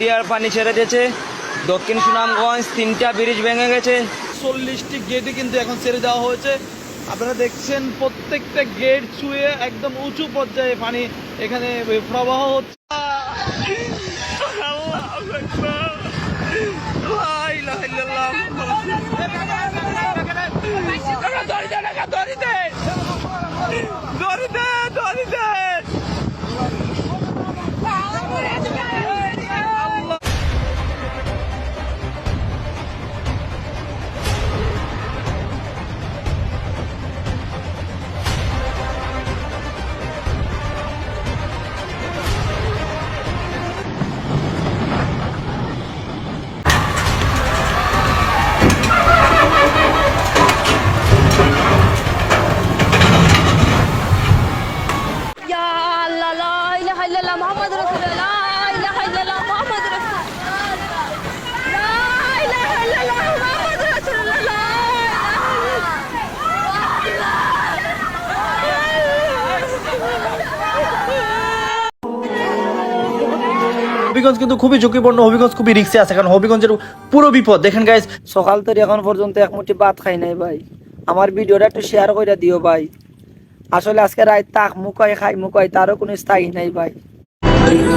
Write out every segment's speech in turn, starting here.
দিয়ার পানি ছেড়ে গেছে দক্ষিণ সুনামগঞ্জ তিনটা ব্রিজ ভেঙে গেছে। চল্লিশটি গেটই কিন্তু এখন ছেড়ে দেওয়া হয়েছে। আপনারা দেখছেন প্রত্যেকটা গেট ছুঁয়ে একদম উঁচু পর্যায়ে পানি এখানে প্রবাহ হচ্ছে। হবিগঞ্জ কিন্তু খুবই ঝুঁকিপূর্ণ হবিগঞ্জ খুবই রিক্সে আছে কারণ হবিগঞ্জের পুরো বিপদ। দেখেন গাইজ সকাল থেকে এখন পর্যন্ত এক মুঠি ভাত খাই নাই ভাই। আমার ভিডিওটা একটু শেয়ার করে দিও ভাই। আসলে আজকে রাত তাক মুকাই খাই মুকাই তারও কোনো স্থায়ী নাই ভাই। এই যে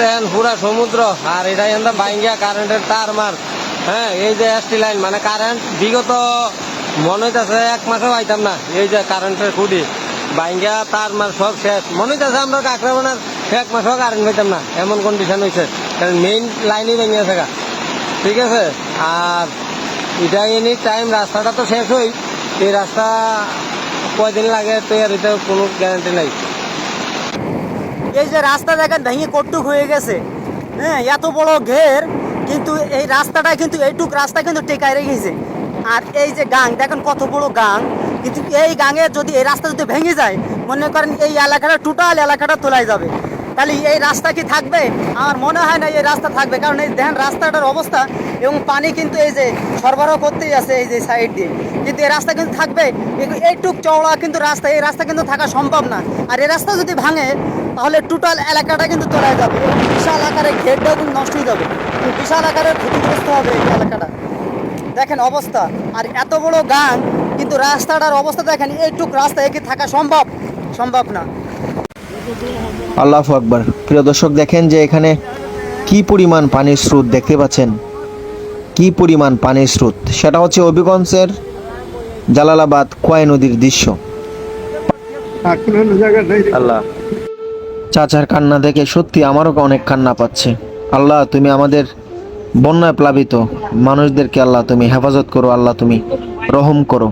দেখেন পুরা সমুদ্র। আর এটা এখান বাইঙ্গিয়া কারেন্টের তার মার। হ্যাঁ এই যে এসটি লাইন মানে কারেন্ট বিগত মনে হইতেছে এক মাসেও আইতাম না, এই যে কারেন্টের খুঁটি। বাইঙ্গিয়া তার মার সব শেষ। মনে হইতেছে আমরা কাকরাবানার এক মাসও কারেন্ট পাইতাম না, এমন কন্ডিশন হয়েছে কারণ মেইন লাইনই ভেঙে গা। ঠিক আছে? আর এটা এনি টাইম রাস্তাটা তো শেষ হই। এই রাস্তা কয়দিন লাগে তৈরি কোনো গ্যারান্টি নাই। এই যে রাস্তা দেখেন ভেঙে কটুক হয়ে গেছে। হ্যাঁ এত বড় ঘের, কিন্তু এই রাস্তাটা কিন্তু, এইটুক রাস্তা কিন্তু টেকায় রেখেছে। আর এই যে গাং, দেখেন কত বড় গাং। কিন্তু এই গাঙের যদি এই রাস্তা যদি ভেঙে যায়, মনে করেন এই এলাকাটা, টোটাল এলাকাটা তোলাই যাবে। তাহলে এই রাস্তা কি থাকবে? আমার মনে হয় না এই রাস্তা থাকবে, কারণ এই দেখেন রাস্তাটার অবস্থা এবং পানি কিন্তু এই যে সরবরাহ করতেই আছে এই যে সাইড দিয়ে। কিন্তু এই রাস্তা কিন্তু থাকবে, এই- এইটুক চওড়া কিন্তু রাস্তা, এই রাস্তা কিন্তু থাকা সম্ভব না। আর এই রাস্তা যদি ভাঙে তাহলে টোটাল এলাকাটা কিন্তু তোলা যাবে বিশাল আকারে ঘেরটাও কিন্তু নষ্ট হয়ে যাবে। বিশাল আকারে ক্ষতিগ্রস্ত হবে এই এলাকাটা। দেখেন অবস্থা। আর এত বড় গান কিন্তু রাস্তাটার অবস্থা দেখেন এইটুক রাস্তা একে থাকা সম্ভব? সম্ভব না। আল্লাহ আকবার। প্রিয় দর্শক দেখেন যে এখানে কি পরিমাণ পানির স্রোত দেখতে পাচ্ছেন? কি পরিমাণ পানির স্রোত? সেটা হচ্ছে হবিগঞ্জের জালালাবাদ কোয়াই নদীর দৃশ্য। আল্লাহ। চাচার কান্না দেখে সত্যি আমারও অনেক কান্না পাচ্ছে আল্লাহ তুমি আমাদের বন্যায় প্লাবিত মানুষদেরকে আল্লাহ তুমি হেফাজত করো আল্লাহ তুমি রহম করো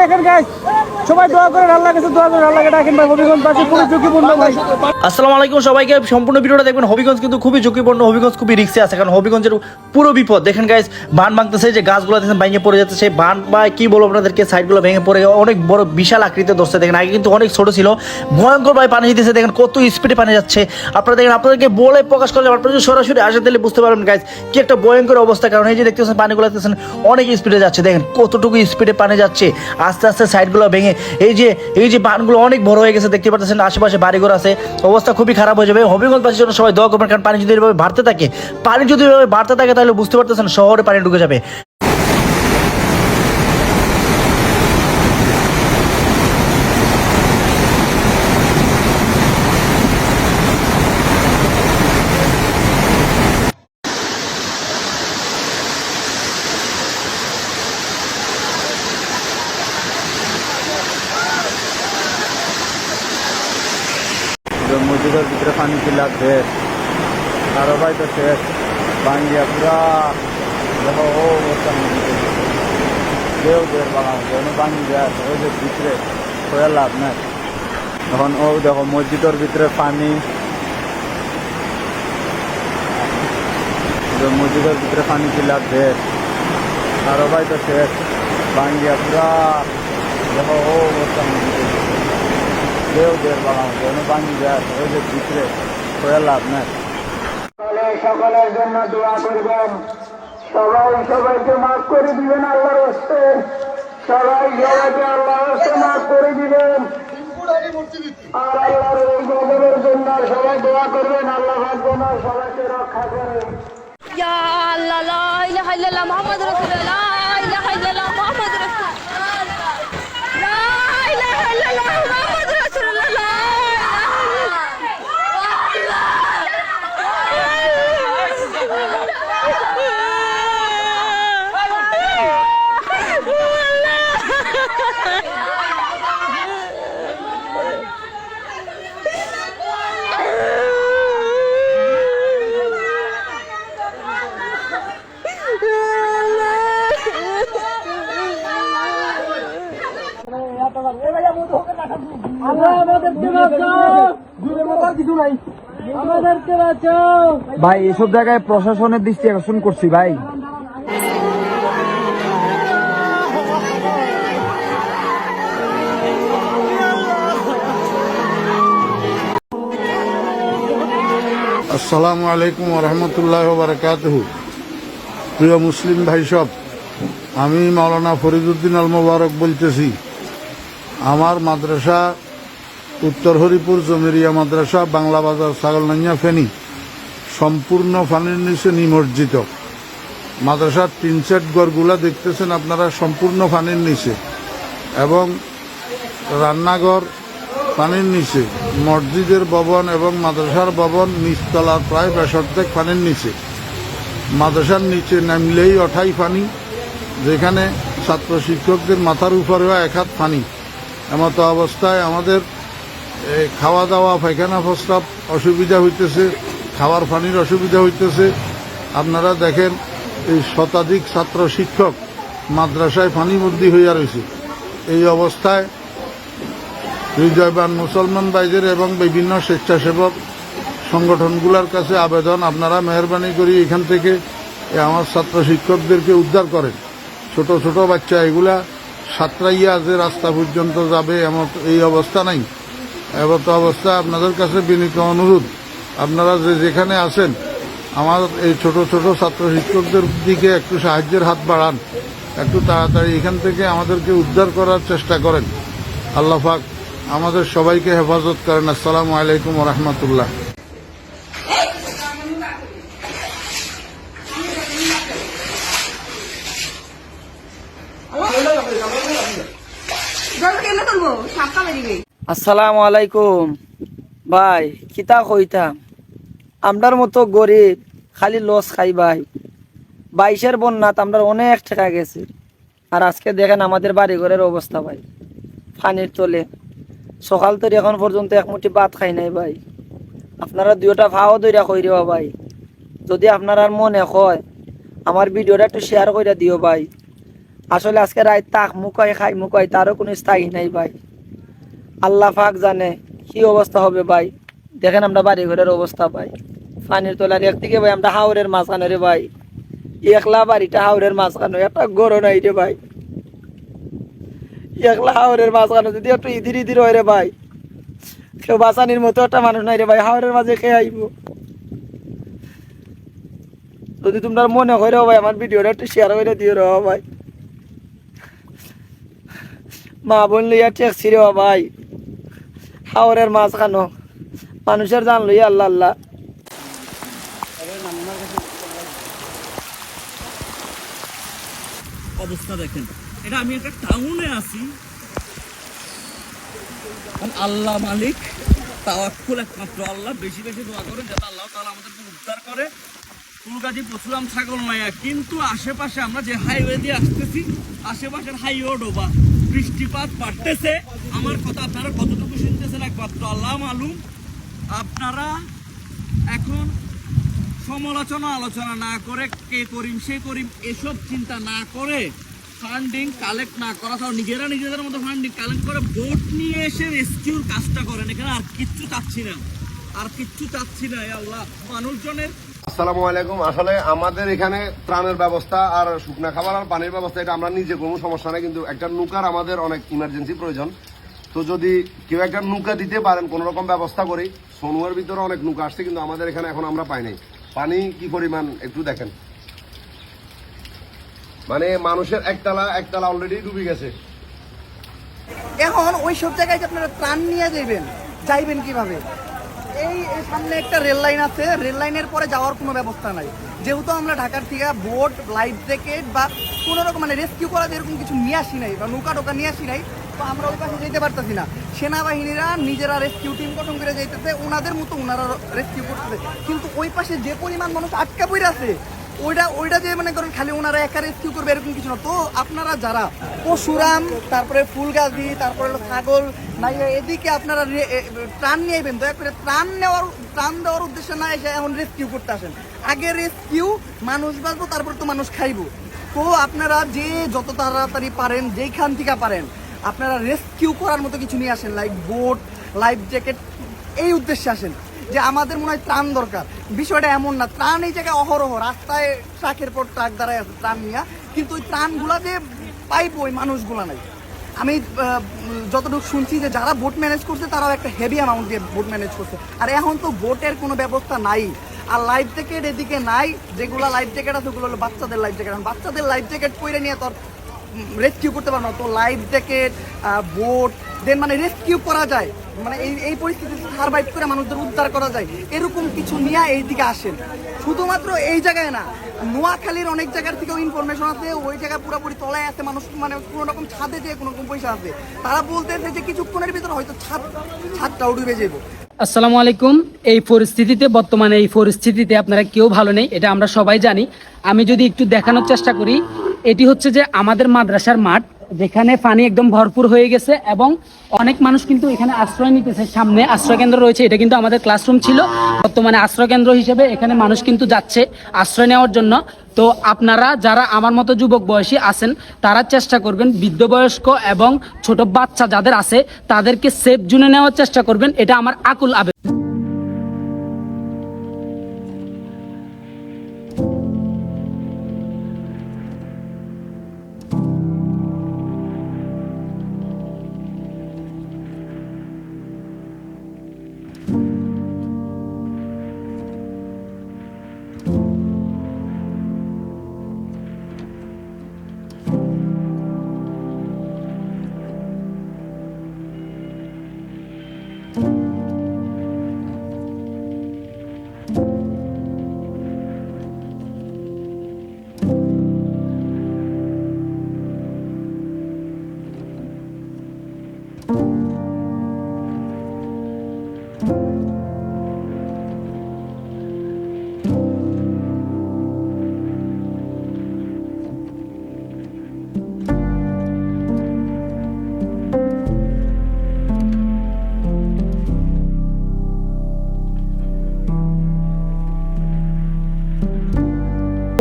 দেখেন গাইস ভাই ভাই। আসসালামু আলাইকুম সবাইকে, সম্পূর্ণ দেখবেন, হবিগঞ্জ কিন্তু খুবই ঝুঁকিপূর্ণ, হবিগঞ্জ হবিগঞ্জের পুরো বিপদ। দেখেন গাইস বান ভাঙতেছে যে গাছগুলো পড়ে বান কি বলব আপনাদেরকে সাইডগুলো ভেঙে পড়ে অনেক বড় বিশাল দেখেন, আগে কিন্তু অনেক ছোট ছিল, ভয়ঙ্কর ভাবে পানি দিতেছে, দেখেন কত স্পিডে পানি যাচ্ছে। দেখেন, আপনাদেরকে বলে প্রকাশ করলে সরাসরি আসে তাহলে বুঝতে পারবেন গাইস কি একটা ভয়ঙ্কর অবস্থা, কারণ এই যে দেখতেছেন পানিগুলো অনেক স্পিডে যাচ্ছে, দেখেন কতটুকু স্পিডে পানি যাচ্ছে, আস্তে আস্তে সাইডগুলো ভেঙে এই যে এই যে বানগুলো অনেক বড় হয়ে গেছে, দেখতে পাচ্ছেন আশেপাশে বাড়িঘর আছে, অবস্থা খুবই খারাপ হয়ে যাবে। হবিগঞ্জবাসীর জন্য সবাই দোয়া করবেন, কারণ পানি যদি এভাবে বাড়তে থাকে, পানি যদি এভাবে বাড়তে থাকে, তাহলে বুঝতে পারতেছেন শহরে পানি ঢুকে যাবে মসজিদের ভিতরে চিল্লাচ্ছে কারও তো শেষ বাঙ্গিয়া পুরা দেখো ও অবস্থা কেউ দের বাগান বাঙ্গি দেওয়া আছে। ওই যে ভিতরে হয়ে লাভ নাই। এখন ও দেখো, মসজিদের ভিতরে পানি। মসজিদের ভিতরে পানি চিল্লাচ্ছে কারও ভাই তো শেষ বাঙ্গিয়া পুরা দেখো ও অবস্থা কেউ দের বাগান দেওয়া আছে। ওই যে ভিতরে। হয়ে লাভ নাই। সকলের জন্য দোয়া করবেন। সবাই সবাইকে মাফ করে দিবেন আল্লাহর হস্তে। সবাই সবাইকে আল্লাহর হস্তে মাফ করে দিবেন। আর আল্লাহর এই গজবের জন্য সবাই দোয়া করবেন আল্লাহ সবাইকে রক্ষা করেন ইয়া আল্লাহ লা ইলাহা ইল্লাল্লাহ মুহাম্মাদুর রাসূলুল্লাহ লা ইলাহা ইল্লাল্লাহ মুহাম্মাদুর রাসূলুল্লাহ লা ইলাহা ইল্লাল্লাহ মুহাম্মাদুর রাসূলুল্লাহ লা ভাই, এসব জায়গায় প্রশাসনের দৃষ্টি আকর্ষণ করছি, ভাই। আসসালামু আলাইকুম রহমতুল্লাহ বারকাতহ। প্রিয় মুসলিম ভাই সব, আমি মাওলানা ফরিদুদ্দিন আল মোবারক বলতেছি, আমার মাদ্রাসা উত্তর হরিপুর জমিরিয়া মাদ্রাসা বাংলা বাজার ছাগলনাইয়া ফেনী। সম্পূর্ণ ফানির নিচে নিমজ্জিত। মাদ্রাসার তিন সেট ঘরগুলা দেখতেছেন আপনারা সম্পূর্ণ ফানির নিচে। এবং রান্নাঘর পানির নিচে, মসজিদের ভবন এবং মাদ্রাসার ভবন নিচতলার প্রায় বেসর্ধেক পানির নিচে। মাদ্রাসার নিচে নামলেই অঠাই পানি যেখানে ছাত্র শিক্ষকদের মাথার উপরেও এক হাত পানি এমত অবস্থায় আমাদের খাওয়া দাওয়া পায়খানা প্রস্তাব অসুবিধা হইতেছে। খাওয়ার পানির অসুবিধা হইতেছে। আপনারা দেখেন, এই শতাধিক ছাত্র শিক্ষক মাদ্রাসায় পানিবন্দী হইয়া রয়েছে এই অবস্থায় হৃদয়বান মুসলমান ভাইদের এবং বিভিন্ন স্বেচ্ছাসেবক সংগঠনগুলোর কাছে আবেদন, আপনারা মেহরবানি করি এখান থেকে আমার ছাত্র শিক্ষকদেরকে উদ্ধার করেন। ছোট ছোট বাচ্চা এগুলা সাতরাইয়া যে রাস্তা পর্যন্ত যাবে এমন এই অবস্থা নাই। এমত অবস্থা আপনাদের কাছে বিনীত অনুরোধ। আপনারা যে যেখানে আছেন আমার এই ছোট ছোট ছাত্র শিক্ষকদের দিকে একটু সাহায্যের হাত বাড়ান। একটু তাড়াতাড়ি এখান থেকে আমাদেরকে উদ্ধার করার চেষ্টা করেন। আল্লাহ পাক আমাদের সবাইকে হেফাজত করেন। আসসালামু আলাইকুম রহমতুল্লাহ। আসসালামু আলাইকুম। ভাই কিতা কইতাম? আমরার মতো গরিব, খালি লস খাই ভাই। বাইশের বন্যাত আমরা অনেক টাকা গেছে। আর আজকে দেখেন আমাদের বাড়ি ঘরের অবস্থা ভাই পানির তলে। সকাল থেকে এখন পর্যন্ত এক মুঠি ভাত খাই নাই ভাই। আপনারা দুইটা ভাও দইরা কই রেওয়া ভাই। যদি আপনার মনে হয়, আমার ভিডিওটা একটু শেয়ার করে দিও ভাই। আসলে আজকে রাত তাক মুখাই খাই মুখাই তারও কোনো স্থায়ী নাই ভাই। আল্লাহ পাক জানে কি অবস্থা হবে ভাই? দেখেন আমরা বাড়ি ঘরের অবস্থা ভাই। পানির তোলার একদিকে ভাই, আমরা হাওরের মাঝখানে রে ভাই। একলা বাড়িটা হাওরের মাঝখানে, একটা গরো নাই রে ভাই। একলা হাওরের মাঝখানে যদি একটু ইদির ইদির হয় রে ভাই। কেউ বাঁচানির মতো একটা মানুষ নাই রে ভাই, হাওরের মাঝে খেয়ে আইব। যদি তোমরা মনে হয় ভাই, আমার ভিডিওটা একটু শেয়ার করে দিও রে ভাই। মা বোন লইয়া টেক্সি রে ভাই। হাওরের মাছ খানো মানুষের জান লইয়া আল্লাহ আল্লাহ। অবস্থা দেখেন। এটা আমি একটা আছি। আল্লাহ মালিক আল্লাহ। বেশি বেশি দোয়া আল্লাহ করে। কিন্তু আশেপাশে আমরা যে হাইওয়ে দিয়ে আসতেছি, আশেপাশের হাইওয়ে ডোবা। বৃষ্টিপাত বাড়তেছে। আমার কথা আপনারা কতটুকু শুনতেছেন একমাত্র আল্লাহ মালুম। আপনারা এখন সমালোচনা আলোচনা না করে কে করিম সে করিম এসব চিন্তা না করে ফান্ডিং কালেক্ট না করা তাও নিজেরা নিজেদের মতো ফান্ডিং কালেক্ট করে ভোট নিয়ে এসে রেস্কিউর কাজটা করেন। এখানে আর কিচ্ছু চাচ্ছি না। আর কিচ্ছু চাচ্ছি না আল্লাহ। মানুষজনের আসসালামু আলাইকুম। আসলে আমাদের এখানে ত্রাণের ব্যবস্থা আর শুকনা খাবার আর পানির ব্যবস্থা, এটা আমরা নিজে কোনো সমস্যা নেই। কিন্তু একটা নৌকার আমাদের অনেক ইমার্জেন্সি প্রয়োজন। তো যদি কেউ একটা নৌকা দিতে পারেন, কোনো রকম ব্যবস্থা করি। সোনুয়ার ভিতরে অনেক নৌকা আসছে, কিন্তু আমাদের এখানে এখন আমরা পাই নাই। পানি কি পরিমাণ, একটু দেখেন। মানে মানুষের একতলা একতলা অলরেডি ডুবে গেছে। এখন ওই সব জায়গায় আপনারা ত্রাণ নিয়ে যাইবেন যাইবেন কীভাবে? এই সামনে একটা রেল লাইন আছে। রেল লাইনের পরে যাওয়ার কোনো ব্যবস্থা নাই। যেহেতু আমরা ঢাকার থেকে বোট লাইফ জ্যাকেট বা কোনো রকম মানে রেস্কিউ করা এরকম কিছু নিয়ে আসি নাই বা নৌকা টোকা নিয়ে আসি নাই, তো আমরা ওই পাশে যেতে পারতেছি না। সেনাবাহিনীরা নিজেরা রেস্কিউ টিম গঠন করে যাইতেছে, ওনাদের মতো ওনারা রেস্কিউ করতেছে। কিন্তু ওই পাশে যে পরিমাণ মানুষ আটকা পড়ে আছে ওইটা ওইটা যে মনে করেন খালি ওনারা একা রেস্কিউ করবে এরকম কিছু না। তো আপনারা যারা পশুরাম তারপরে ফুলগাছি তারপরে হলো ছাগল, নাই, এদিকে আপনারা ত্রাণ নিয়ে আইবেন, দয়া করে ত্রাণ নেওয়ার, ত্রাণ দেওয়ার উদ্দেশ্যে না এসে এখন রেস্কিউ করতে আসেন। আগে রেস্কিউ মানুষ বাঁচবো, তারপর তো মানুষ খাইবো। তো আপনারা যে যত তাড়াতাড়ি পারেন, যেইখান থেকে পারেন, আপনারা রেস্কিউ করার মতো কিছু নিয়ে আসেন লাইক বোট লাইফ জ্যাকেট এই উদ্দেশ্যে আসেন। যে আমাদের মনে হয় ত্রাণ দরকার। বিষয়টা এমন না, ত্রাণ এই জায়গায় অহরহ, রাস্তায় ট্রাকের পর ট্রাক দাঁড়ায় আছে, ত্রাণ নিয়ে। কিন্তু ওই ত্রাণগুলা যে পাইপ ওই মানুষগুলা নাই। আমি যতটুকু শুনছি যে যারা বোট ম্যানেজ করছে, তারাও একটা হেভি অ্যামাউন্ট দিয়ে বোট ম্যানেজ করছে। আর এখন তো বোটের কোনো ব্যবস্থা নাই। আর লাইফ জ্যাকেট এদিকে নাই, যেগুলো লাইফ জ্যাকেট আছে, ওগুলো হলো বাচ্চাদের লাইফ জ্যাকেট বাচ্চাদের লাইফ জ্যাকেট পরে নিয়ে তোর রেস্কিউ করতে পারব না। তো লাইফ জ্যাকেট বোট দেন মানে রেস্কিউ করা যায়। মানে এই এই পরিস্থিতিতে সার্ভাইভ করে মানুষদের উদ্ধার করা যায়, এরকম কিছু নিয়ে এই দিকে আসেন। শুধুমাত্র এই জায়গায় না, নোয়াখালীর অনেক জায়গার থেকেও ইনফরমেশন আছে, ওই জায়গায় পুরোপুরি তলায় আছে, মানুষ মানে কোনো রকম ছাদে যে কোনো রকম পয়সা আছে। তারা বলতেছে যে কিছুক্ষণের ভিতরে হয়তো ছাদ ছাদটাও ডুবে যাব। আসসালামু আলাইকুম। এই পরিস্থিতিতে, বর্তমানে এই পরিস্থিতিতে আপনারা কেউ ভালো নেই, এটা আমরা সবাই জানি। আমি যদি একটু দেখানোর চেষ্টা করি, এটি হচ্ছে যে আমাদের মাদ্রাসার মাঠ যেখানে পানি একদম ভরপুর হয়ে গেছে এবং অনেক মানুষ কিন্তু এখানে আশ্রয় নিতেছে। সামনে আশ্রয় কেন্দ্র রয়েছে, এটা কিন্তু আমাদের ক্লাসরুম ছিল। বর্তমানে আশ্রয় কেন্দ্র হিসেবে এখানে মানুষ কিন্তু যাচ্ছে আশ্রয় নেওয়ার জন্য। তো আপনারা যারা আমার মতো যুবক বয়সী আছেন, তারা চেষ্টা করবেন বৃদ্ধ বয়স্ক এবং ছোট বাচ্চা যাদের আছে, তাদেরকে সেফ জুনে নেওয়ার চেষ্টা করবেন। এটা আমার আকুল আবেদন।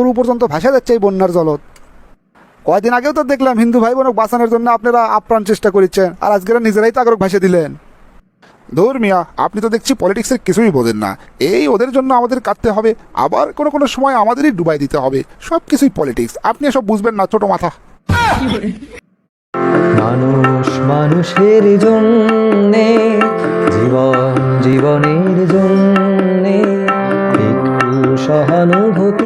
গরু পর্যন্ত ভাসা যাচ্ছে এই বন্যার জলত। কয়দিন আগেও তো দেখলাম হিন্দু ভাই বোনক বাঁচানোর জন্য আপনারা আপ্রাণ চেষ্টা করেছেন, আর আজকেরা নিজেরাই তো আগরক ভাসে দিলেন। ধর মিয়া, আপনি তো দেখছি পলিটিক্সের কিছুই বোঝেন না। এই ওদের জন্য আমাদের কাটতে হবে, আবার কোনো কোনো সময় আমাদেরই ডুবাই দিতে হবে। সব কিছুই পলিটিক্স আপনি এসব বুঝবেন না, ছোট মাথা। মানুষ মানুষের জন্যে, জীবন জীবনের জন্যে, একটু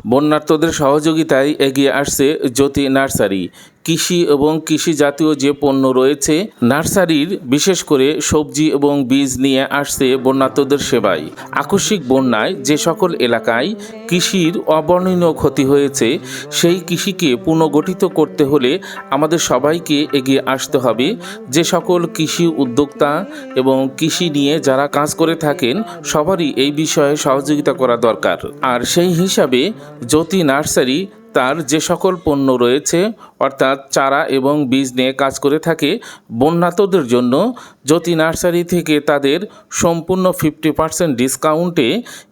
বন্যার্থদের সহযোগিতায় এগিয়ে আসছে জ্যোতি নার্সারি। কৃষি এবং কৃষি জাতীয় যে পণ্য রয়েছে, নার্সারির বিশেষ করে সবজি এবং বীজ নিয়ে আসছে বন্যার্থদের সেবায় আকস্মিক বন্যায় যে সকল এলাকায় কৃষির অবর্ণনীয় ক্ষতি হয়েছে, সেই কৃষিকে পুনর্গঠিত করতে হলে আমাদের সবাইকে এগিয়ে আসতে হবে। যে সকল কৃষি উদ্যোক্তা এবং কৃষি নিয়ে যারা কাজ করে থাকেন, সবারই এই বিষয়ে সহযোগিতা করা দরকার। আর সেই হিসাবে জ্যোতি নার্সারি তার যে সকল পণ্য রয়েছে, অর্থাৎ চারা এবং বীজ নিয়ে কাজ করে থাকে, বন্যাতদের জন্য জ্যোতি নার্সারি থেকে তাদের সম্পূর্ণ ফিফটি পার্সেন্ট ডিসকাউন্টে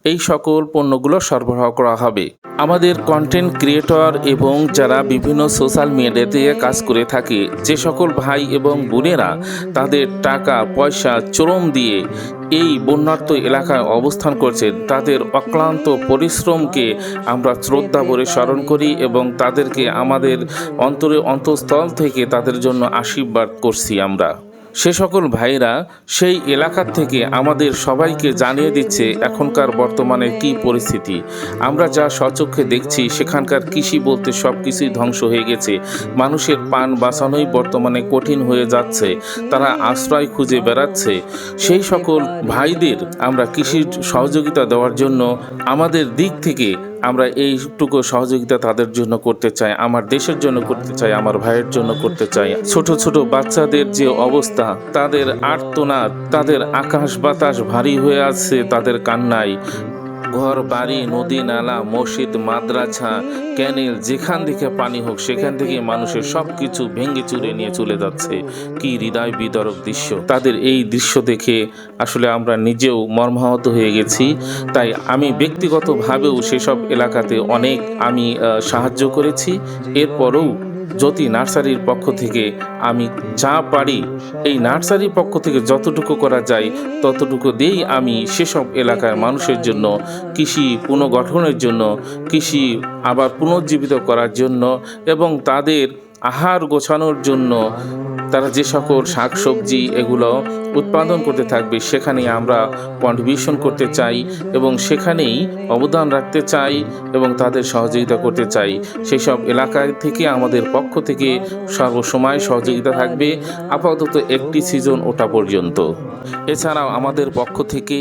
এই সকল পণ্যগুলো সরবরাহ করা হবে। আমাদের কন্টেন্ট ক্রিয়েটর এবং যারা বিভিন্ন সোশ্যাল মিডিয়াতে কাজ করে থাকে, যে সকল ভাই এবং বোনেরা তাদের টাকা, পয়সা, চরম দিয়ে এই বন্যার্ত এলাকায় অবস্থান করছে। তাদের অক্লান্ত পরিশ্রমকে আমরা শ্রদ্ধা ভরে স্মরণ করি এবং তাদেরকে আমাদের অন্তরে অন্তঃস্থল থেকে তাদের জন্য আশীর্বাদ করছি আমরা। সে সকল ভাইরা সেই এলাকার থেকে আমাদের সবাইকে জানিয়ে দিচ্ছে এখনকার বর্তমানে কি পরিস্থিতি। আমরা যা স্বচক্ষে দেখছি, সেখানকার কৃষি বলতে সব কিছুই ধ্বংস হয়ে গেছে। মানুষের পান বাঁচানোই বর্তমানে কঠিন হয়ে যাচ্ছে। তারা আশ্রয় খুঁজে বেড়াচ্ছে। সেই সকল ভাইদের আমরা কৃষির সহযোগিতা দেওয়ার জন্য আমাদের দিক থেকে আমরা এইটুকু সহযোগিতা তাদের জন্য করতে চাই, আমার দেশের জন্য করতে চাই, আমার ভাইয়ের জন্য করতে চাই। ছোট ছোট বাচ্চাদের যে অবস্থা, তাদের আর্তনাদ, তাদের আকাশ বাতাস ভারী হয়ে আছে, তাদের কান্নায়। ঘর, বাড়ি, নদী, নালা, মসজিদ, মাদ্রাসা, ক্যানেল, যেখান থেকে পানি হোক, সেখান থেকে মানুষের সব কিছু ভেঙে চুরে নিয়ে চলে যাচ্ছে। কি হৃদয় বিদরক দৃশ্য। তাদের এই দৃশ্য দেখে আসলে আমরা নিজেও মর্মাহত হয়ে গেছি। তাই আমি ব্যক্তিগতভাবেও সেসব এলাকাতে অনেক আমি সাহায্য করেছি। এরপরেও জ্যোতি নার্সারির পক্ষ থেকে আমি যা পারি, এই নার্সারির পক্ষ থেকে যতটুকু করা যায়, ততটুকু দিয়েই আমি সেসব এলাকার মানুষের জন্য, কৃষি পুনর্গঠনের জন্য, কৃষি আবার পুনর্জীবিত করার জন্য এবং তাদের আহার গোছানোর জন্য তারা যে সকল শাক সবজি এগুলো উৎপাদন করতে থাকবে সেখানে আমরা কন্ট্রিবিউশন করতে চাই এবং সেখানেই অবদান রাখতে চাই এবং তাদের সহযোগিতা করতে চাই। সেই সব এলাকা থেকে, আমাদের পক্ষ থেকে সর্বসময় সহযোগিতা থাকবে। আপাতত একটি সিজন ওটা পর্যন্ত। এছাড়াও আমাদের পক্ষ থেকে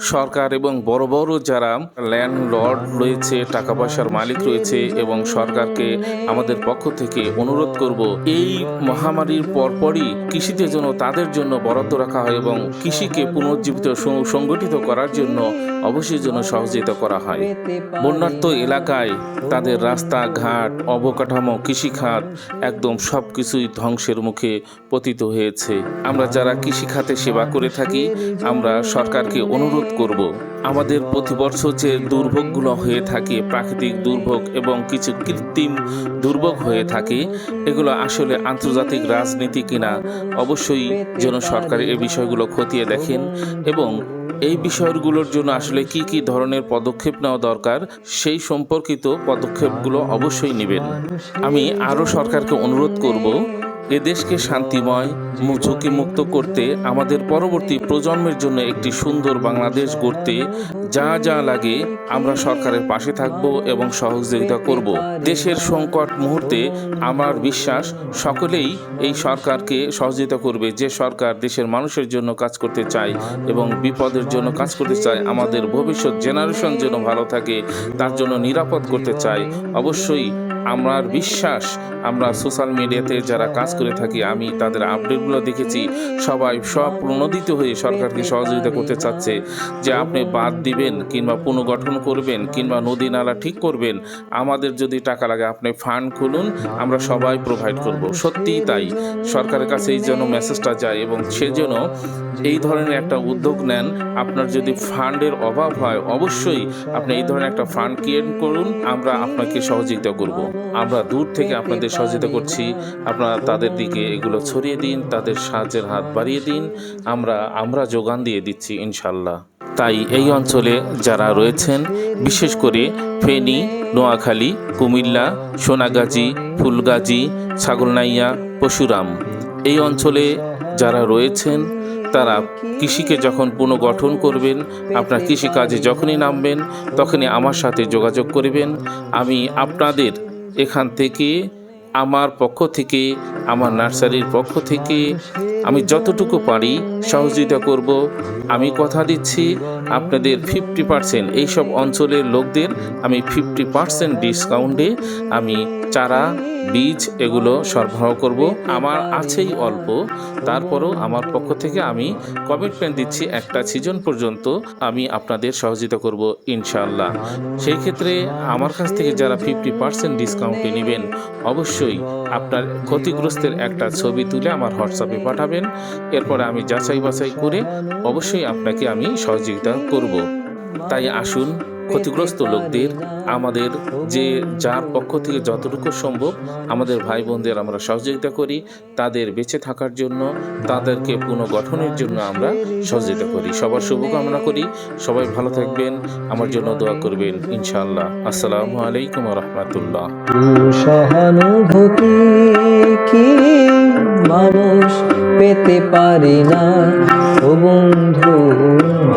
সরকার এবং বড় বড় যারা ল্যান্ড লর্ড রয়েছে, টাকা পয়সার মালিক রয়েছে এবং সরকারকে আমাদের পক্ষ থেকে অনুরোধ করব, এই মহামারীর পরপরই কৃষিতে জন্য তাদের জন্য বরাদ্দ রাখা হয় এবং কৃষিকে পুনর্জীবিত সংগঠিত করার জন্য অবশ্যই যেন সহযোগিতা করা হয়। বন্যার্ত এলাকায় তাদের রাস্তাঘাট অবকাঠামো, কৃষিখাত একদম সব কিছুই ধ্বংসের মুখে পতিত হয়েছে। আমরা যারা কৃষিখাতে সেবা করে থাকি, আমরা সরকারকে অনুরোধ করব, আমাদের প্রতি বছর যে দুর্ভোগগুলো হয়ে থাকে, প্রাকৃতিক দুর্ভোগ এবং কিছু কৃত্রিম দুর্ভোগ হয়ে থাকে, এগুলো আসলে আন্তর্জাতিক রাজনীতি কিনা, অবশ্যই যেন সরকার এ বিষয়গুলো খতিয়ে দেখেন এবং এই বিষয়গুলোর জন্য আসলে কি কি ধরনের পদক্ষেপ নেওয়া দরকার, সেই সম্পর্কিত পদক্ষেপগুলো অবশ্যই নেবেন। আমি আরও সরকারকে অনুরোধ করব এ দেশকে শান্তিময় মু- ঝুঁকিমুক্ত করতে আমাদের পরবর্তী প্রজন্মের জন্য একটি সুন্দর বাংলাদেশ গড়তে যা যা লাগে আমরা সরকারের পাশে থাকব এবং সহযোগিতা করব। দেশের সংকট মুহূর্তে আমার বিশ্বাস সকলেই এই সরকারকে সহযোগিতা করবে। যে সরকার দেশের মানুষের জন্য কাজ করতে চায় এবং বিপদের জন্য কাজ করতে চায়, আমাদের ভবিষ্যৎ জেনারেশন যেন ভালো থাকে, তার জন্য নিরাপদ করতে চায়, অবশ্যই আমার বিশ্বাস, আমরা সোশ্যাল মিডিয়াতে যারা কাজ করে থাকি, আমি তাদের আপডেটগুলো দেখেছি, সবাই সব প্রণোদিত হয়ে সরকারকে সহযোগিতা করতে চাচ্ছে যে আপনি বাদ দিবেন কিংবা পুনর্গঠন করবেন কিংবা নদী নালা ঠিক করবেন, আমাদের যদি টাকা লাগে আপনি ফান্ড খুলুন, আমরা সবাই প্রোভাইড করব। সত্যিই তাই। সরকারের কাছে এই জন্য মেসেজটা যায় এবং সেজন্য এই ধরনের একটা উদ্যোগ নেন, আপনার যদি ফান্ডের অভাব হয়, অবশ্যই আপনি এই ধরনের একটা ফান্ড ক্রিয়েট করুন, আমরা আপনাকে সহযোগিতা করব। আমরা দূর থেকে আপনাদের সহযোগিতা করছি। আপনারা তাদের দিকে এগুলো ছড়িয়ে দিন, তাদের সাহায্যের হাত বাড়িয়ে দিন। আমরা আমরা যোগান দিয়ে দিচ্ছি ইনশাল্লাহ তাই এই অঞ্চলে যারা রয়েছেন, বিশেষ করে ফেনী, নোয়াখালী, কুমিল্লা, সোনাগাজী, ফুলগাজী, ছাগলনাইয়া, পশুরাম, এই অঞ্চলে যারা রয়েছেন, তারা কৃষিকে যখন পুনর্গঠন করবেন, আপনার কৃষিকাজে যখনই নামবেন, তখনই আমার সাথে যোগাযোগ করবেন। আমি আপনাদের এখান থেকে, আমার পক্ষ থেকে, আমার নার্সারির পক্ষ থেকে আমি যতটুকু পারি সহযোগিতা করব। আমি কথা দিচ্ছি আপনাদের ফিফটি পার্সেন্ট এইসব অঞ্চলের লোকদের আমি ফিফটি পার্সেন্ট ডিসকাউন্টে আমি চারা, বীজ এগুলো সরবরাহ করব। আমার আছেই অল্প। তারপরও আমার পক্ষ থেকে আমি কমিটমেন্ট দিচ্ছি একটা সিজন পর্যন্ত আমি আপনাদের সহযোগিতা করব ইনশাআল্লাহ। সেই ক্ষেত্রে আমার কাছ থেকে যারা ফিফটি পার্সেন্ট ডিসকাউন্টে নেবেন, অবশ্যই আপনার ক্ষতিগ্রস্তের একটা ছবি তুলে আমার হোয়াটসঅ্যাপে পাঠাবেন। এরপরে আমি যাচাই বাছাই করে অবশ্যই আপনাকে আমি সহযোগিতা করব। তাই আসুন ক্ষতিগ্রস্ত লোকদের আমাদের যে, যার পক্ষ থেকে যতটুকু সম্ভব আমাদের ভাই বোনদের আমরা সহযোগিতা করি, তাদের বেঁচে থাকার জন্য, তাদেরকে পুনর্গঠনের জন্য আমরা সহযোগিতা করি। সবার শুভকামনা করি। সবাই ভালো থাকবেন। আমার জন্য দোয়া করবেন। ইনশাআল্লাহ। আসসালামু আলাইকুম রহমতুল্লাহ সহানুভূতি কি মানুষ পেতে পারি না? বন্ধু